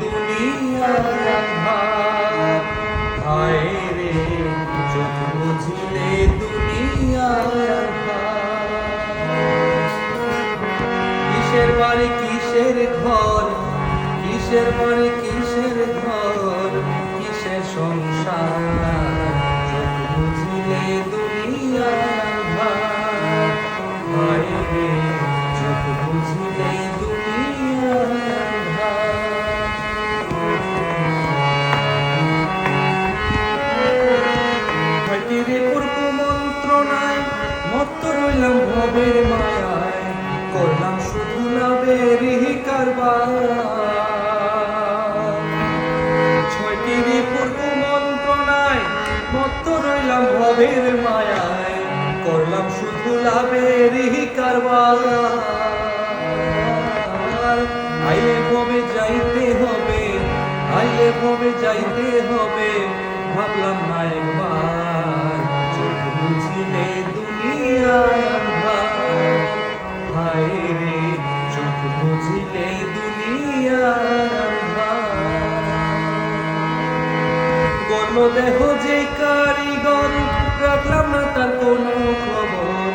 দুনিয়ার আধার হায় কিসের বাড়ি, কিসের ঘর? কিসের কিসের সংসার? চোখ দুনিয়ার হায় চোখ বুঝিলে কারবার ছয়টিরই পূর্ব মন্ত্রণায় মত্ত রইলাম ভবের মায়ায়। করলাম শুধু লাভের কারবার। আইলে ভবে যাইতে হবে আইলে ভবে যাইতে হবে, ভাবলাম না একবার। দেহ যে কারিগর, রাখলাম না তার কোনো খবর।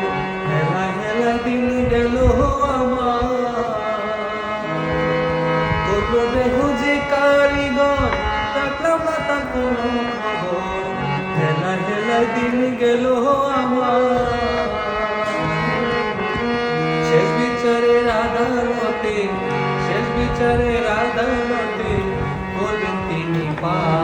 হেলা হেলা দিন গেল আমার। গণ দেহ যে কারিগর, রাখলাম তার কোনো খবর। হেলা হেলা দিন গেল আমার। चरे राधा मते बोलती निपा